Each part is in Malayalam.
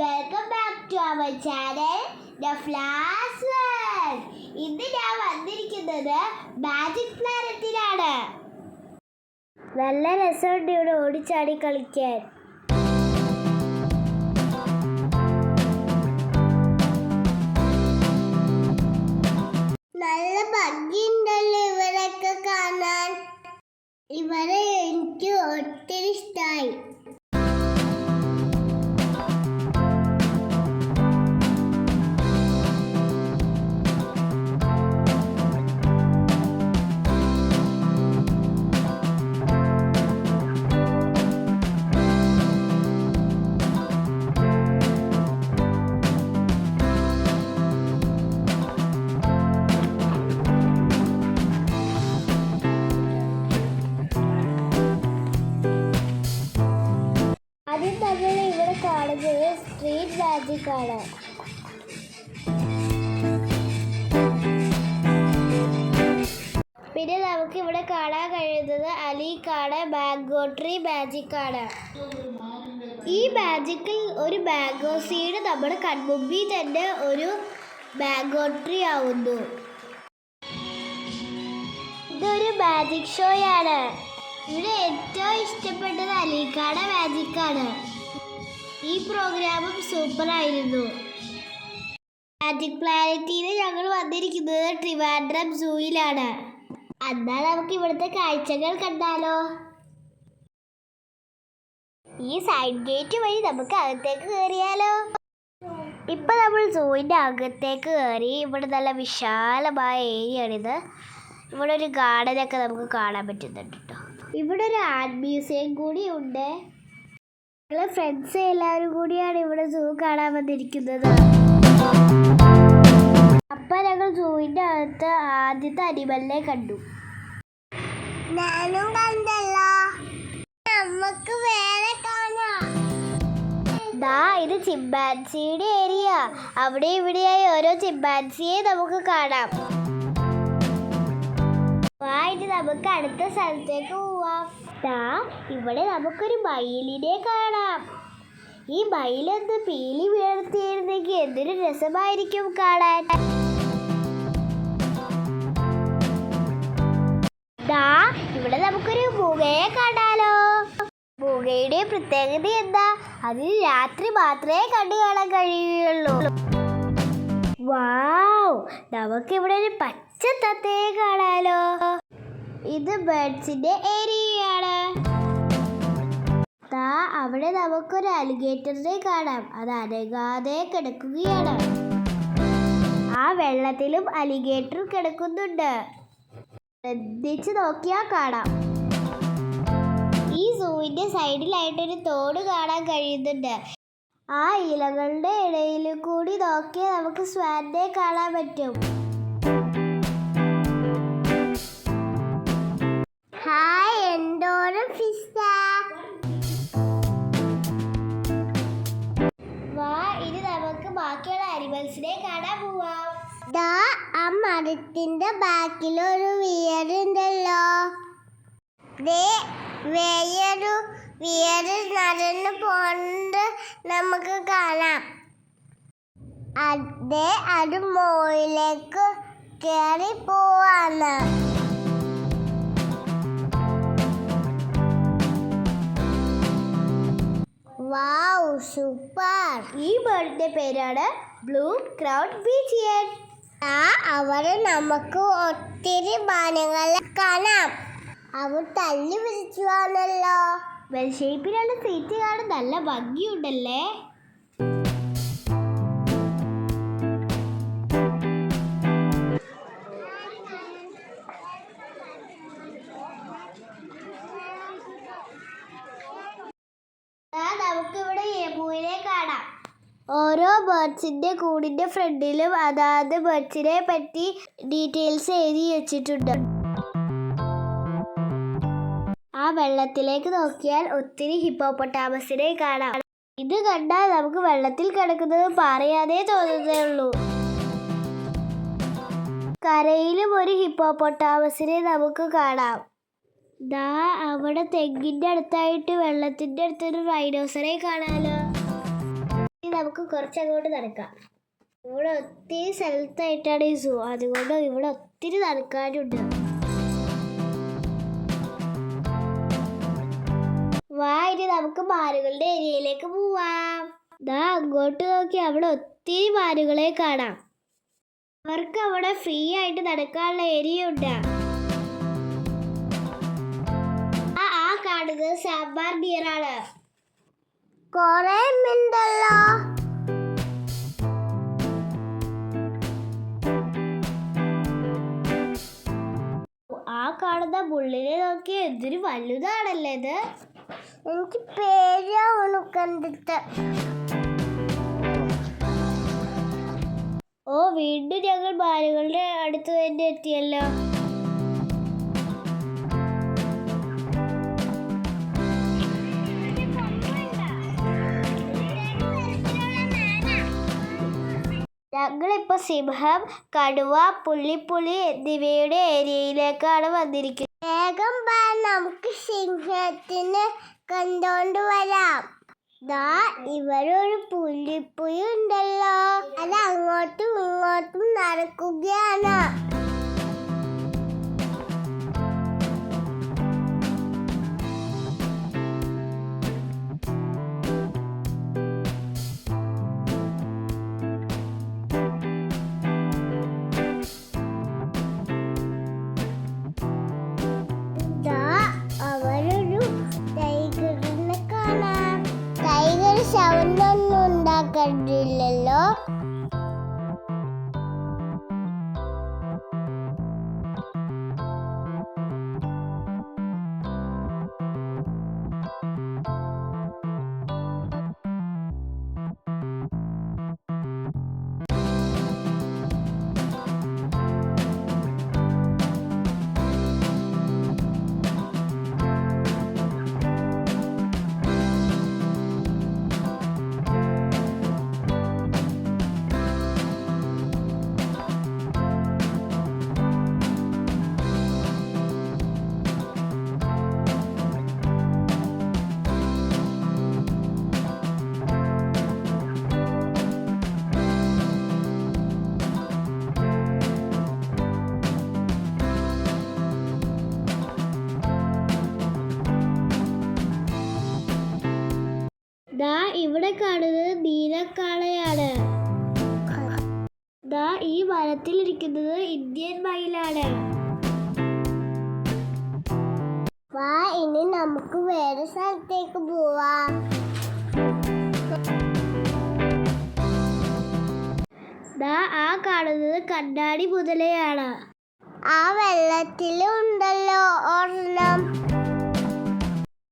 Welcome back to our channel the ഫ്ലാസ് world ഇന്ന് ഞാൻ വന്നിരിക്കുന്നത് മാജിക് പ്ലാനറ്റിലാണ് നല്ല രസമുണ്ട് ഇവിടെ ഓടിച്ചാടി കളിക്കാൻ. നല്ല ഭംഗിയുണ്ടല്ലോ ഇവരൊക്കെ കാണാൻ. ഇവരെ എനിക്ക് ഒത്തിരി ഇഷ്ടമായി സ്ട്രീറ്റ് ആണ് പിന്നെ നമുക്ക് ഇവിടെ കാണാൻ കഴിയുന്നത് അലിക്കാട് ബാങ്കോട്രി മാജിക് ആണ് ഈ മാജിക്കിൽ ഒരു മാംഗോ സീഡ് നമ്മുടെ കൺമുമ്പിൽ തന്നെ ഒരു മാംഗോട്രി ആവുന്നു. ഇതൊരു മാജിക് ഷോയാണ്. ഇവിടെ ഏറ്റവും ഇഷ്ടപ്പെട്ടത് അലീക്കാട മാജിക് ആണ് ഈ പ്രോഗ്രാമും സൂപ്പർ ആയിരുന്നു മാജിക് പ്ലാനറ്റിൽ ഞങ്ങൾ വന്നിരിക്കുന്നത് ട്രിവാൻഡ്രം സൂയിലാണ്. എന്നാൽ നമുക്ക് ഇവിടുത്തെ കാഴ്ചകൾ കണ്ടാലോ. ഈ സൈഡ് ഗേറ്റ് വഴി നമുക്ക് അകത്തേക്ക് കയറിയാലോ ഇപ്പൊ നമ്മൾ സൂവിന്റെ അകത്തേക്ക് കയറി ഇവിടെ നല്ല വിശാലമായ ഏരിയ ആണിത് ഇവിടെ ഒരു ഗാർഡനൊക്കെ നമുക്ക് കാണാൻ പറ്റുന്നുണ്ട് കേട്ടോ ഇവിടെ ഒരു ആർട്ട് മ്യൂസിയം കൂടി ഉണ്ട്. ഞങ്ങളെ ഫ്രണ്ട്സ് എല്ലാവരും കൂടിയാണ് ഇവിടെ സൂ കാണാൻ വന്നിരിക്കുന്നത്. അപ്പൊ ഞങ്ങൾ സൂവിന്റെ അകത്ത് ആദ്യത്തെ അനിമലിനെ കണ്ടു. ഞാനും കണ്ടല്ലോ. നമുക്ക് വേറെ കാണാം. ദാ ഇത് ചിമ്പാൻസിയുടെ ഏരിയ അവിടെ ഇവിടെയായി ഓരോ ചിമ്പാൻസിയെ നമുക്ക് കാണാം. വാ ഇനി നമുക്ക് അടുത്ത സ്ഥലത്തേക്ക് പോവാം. ദാ ഇവിടെ നമുക്കൊരു മയിലിനെ കാണാം. ഈ മയിലൊന്ന് പീലി വീഴ്ത്തിയിരുന്നെങ്കിൽ എന്തൊരു രസമായിരിക്കും കാണാൻ. ദാ ഇവിടെ നമുക്കൊരു മൂകയെ കാണാലോ. മൂകയുടെ പ്രത്യേകത എന്താ? അതിന് രാത്രി മാത്രമേ കണ്ടു കാണാൻ കഴിയുകയുള്ളൂ വാവ് നമുക്കിവിടെ ഒരു പച്ച തത്തയെ കാണാലോ. ഇത് ബേർഡ്സിന്റെ ഏരിയയാണ്. താ അവിടെ നമുക്കൊരു അലിഗേറ്ററിനെ കാണാം. അത് അനങ്ങാതെ കിടക്കുകയാണ്. ആ വെള്ളത്തിലും അലിഗേറ്റർ കിടക്കുന്നുണ്ട്. ശ്രദ്ധിച്ച് നോക്കിയാൽ കാണാം. ഈ സൂവിന്റെ സൈഡിലായിട്ടൊരു തോട് കാണാൻ കഴിയുന്നുണ്ട്. ആ ഇലകളുടെ ഇടയിൽ കൂടി നോക്കിയാൽ നമുക്ക് സ്വാനെ കാണാൻ പറ്റും. ദേ വേറൊരു വിയറ് നടന്നു പോണ്ട് നമുക്ക് കാണാം. അതെ അത് മോയിലേക്ക് കയറി പോവാണ്. Wow super. ഈ ബേർഡിന്റെ പേരാണ് ബ്ലൂ ക്രൗഡ് ബീച്ച് ആ അവരെ നമുക്ക് ഒത്തിരി ബാനങ്ങൾ കാണാം. അവർ തല്ലി വിളിച്ചുവാണല്ലോ വെൽ ഷേപ്പിലുള്ള സീറ്റ് കാണാൻ നല്ല ഭംഗിയുണ്ടല്ലേ? ഓരോ ബേർഡ്സിന്റെ കൂടിന്റെ ഫ്രണ്ടിലും അതാത് ബേർഡ്സിനെ പറ്റി ഡീറ്റെയിൽസ് എഴുതി വെച്ചിട്ടുണ്ട്. വെള്ളത്തിലേക്ക് നോക്കിയാൽ ഒത്തിരി ഹിപ്പോപ്പൊട്ടാമസിനെ കാണാം. ഇത് കണ്ടാൽ നമുക്ക് വെള്ളത്തിൽ കിടക്കുന്നത് പറയാതെ തോന്നുന്നേ ഉള്ളൂ. കരയിലും ഒരു ഹിപ്പോപ്പൊട്ടാമസിനെ നമുക്ക് കാണാം. ദാ അവിടെ തെങ്ങിന്റെ അടുത്തായിട്ട് വെള്ളത്തിന്റെ അടുത്തൊരു റൈനോസറെ കാണാലോ. ഇനി നമുക്ക് കുറച്ചങ്ങോട്ട് നടക്കാം. ഇവിടെ ഒത്തിരി സ്ഥലത്തായിട്ടാണ് ഈ സൂ അതുകൊണ്ട് ഇവിടെ ഒത്തിരി നടക്കാനുണ്ട് നമുക്ക് മാരുകളുടെ ഏരിയയിലേക്ക് പോവാം. ദാ അങ്ങോട്ട് നോക്കി അവിടെ ഒത്തിരി മാരുകളെ കാണാം. അവർക്ക് അവിടെ ഫ്രീ ആയിട്ട് നടക്കാനുള്ള ഏരിയ ഉണ്ട്. ആ കാണുന്നത് സാമ്പാർ ഡിയറാണ് കൊറേ ആ കാണുന്ന മുള്ളിനെ നോക്കി എന്തൊരു വലുതാണല്ലേ ഇത്. എനിക്ക് പേരാവണു കണ്ടിട്ട്. ഓ വീണ്ടും ഞങ്ങൾ ബാലുകളുടെ അടുത്ത് തന്നെ എത്തിയല്ലോ. ഞങ്ങളിപ്പോ സിംഹം കടുവ പുള്ളിപ്പുളി എന്നിവയുടെ ഏരിയയിലേക്കാണ് വന്നിരിക്കുന്നത്. വേഗം നമുക്ക് സിംഹത്തിനെ കണ്ടോണ്ട് വരാം. ദാ ഇവരൊരു പുള്ളിപ്പുലി ഉണ്ടല്ലോ അത് അങ്ങോട്ടും ഇങ്ങോട്ടും നടക്കുകയാണ്. कर दे ഇവിടെ കാണുന്നത് നീലക്കാളയാണ്. ദാ ഈ മരത്തിലിരിക്കുന്നത് ഇന്ത്യൻ മയിലാണ്. വാ ഇനി നമുക്ക് വേറെ സ്ഥലത്തേക്ക് പോവാം. ദാ ആ കാണുന്നത് കണ്ണാടി മുതലയാണ്. ആ വെള്ളത്തിലുണ്ടല്ലോ ഒരെണ്ണം.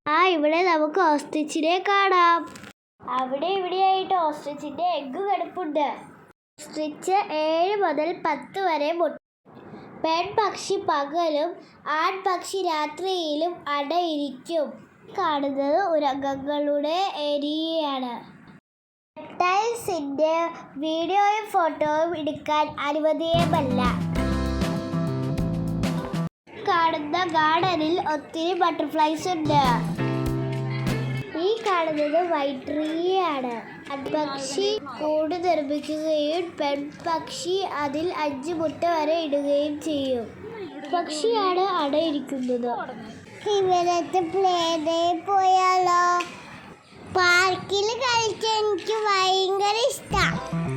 ആ ഇവിടെ നമുക്ക് ഓസ്തിച്ചിനെ കാണാം. അവിടെ ഇവിടെയായിട്ട് ഓസ്ട്രിച്ചിന്റെ എഗ്ഗ് കിടപ്പുണ്ട്. ഓസ്ട്രിച്ച് ഏഴ് മുതൽ പത്ത് വരെ മുട്ട പെൺപക്ഷി പകലും ആൺപക്ഷി രാത്രിയിലും അടയിരിക്കും. കാണുന്നത് ഉരകങ്ങളുടെ ഏരിയയാണ്. ടൈൽസിന്റെ വീഡിയോയും ഫോട്ടോയും എടുക്കാൻ അനുവദീയമല്ല. കാണുന്ന ഗാർഡനിൽ ഒത്തിരി ബട്ടർഫ്ലൈസ് ഉണ്ട്. കാണുന്നത് വൈറ്റ് അൺപക്ഷി പക്ഷി കൂട് നിർമ്മിക്കുകയും പെൺപക്ഷി അതിൽ അഞ്ച് മുട്ട വരെ ഇടുകയും ചെയ്യും. പക്ഷിയാണ് അടയിരിക്കുന്നത് ഇവരത്തെ പോയാലോ? പാർക്കിൽ കളിക്കാൻ എനിക്ക് ഭയങ്കര ഇഷ്ടമാണ്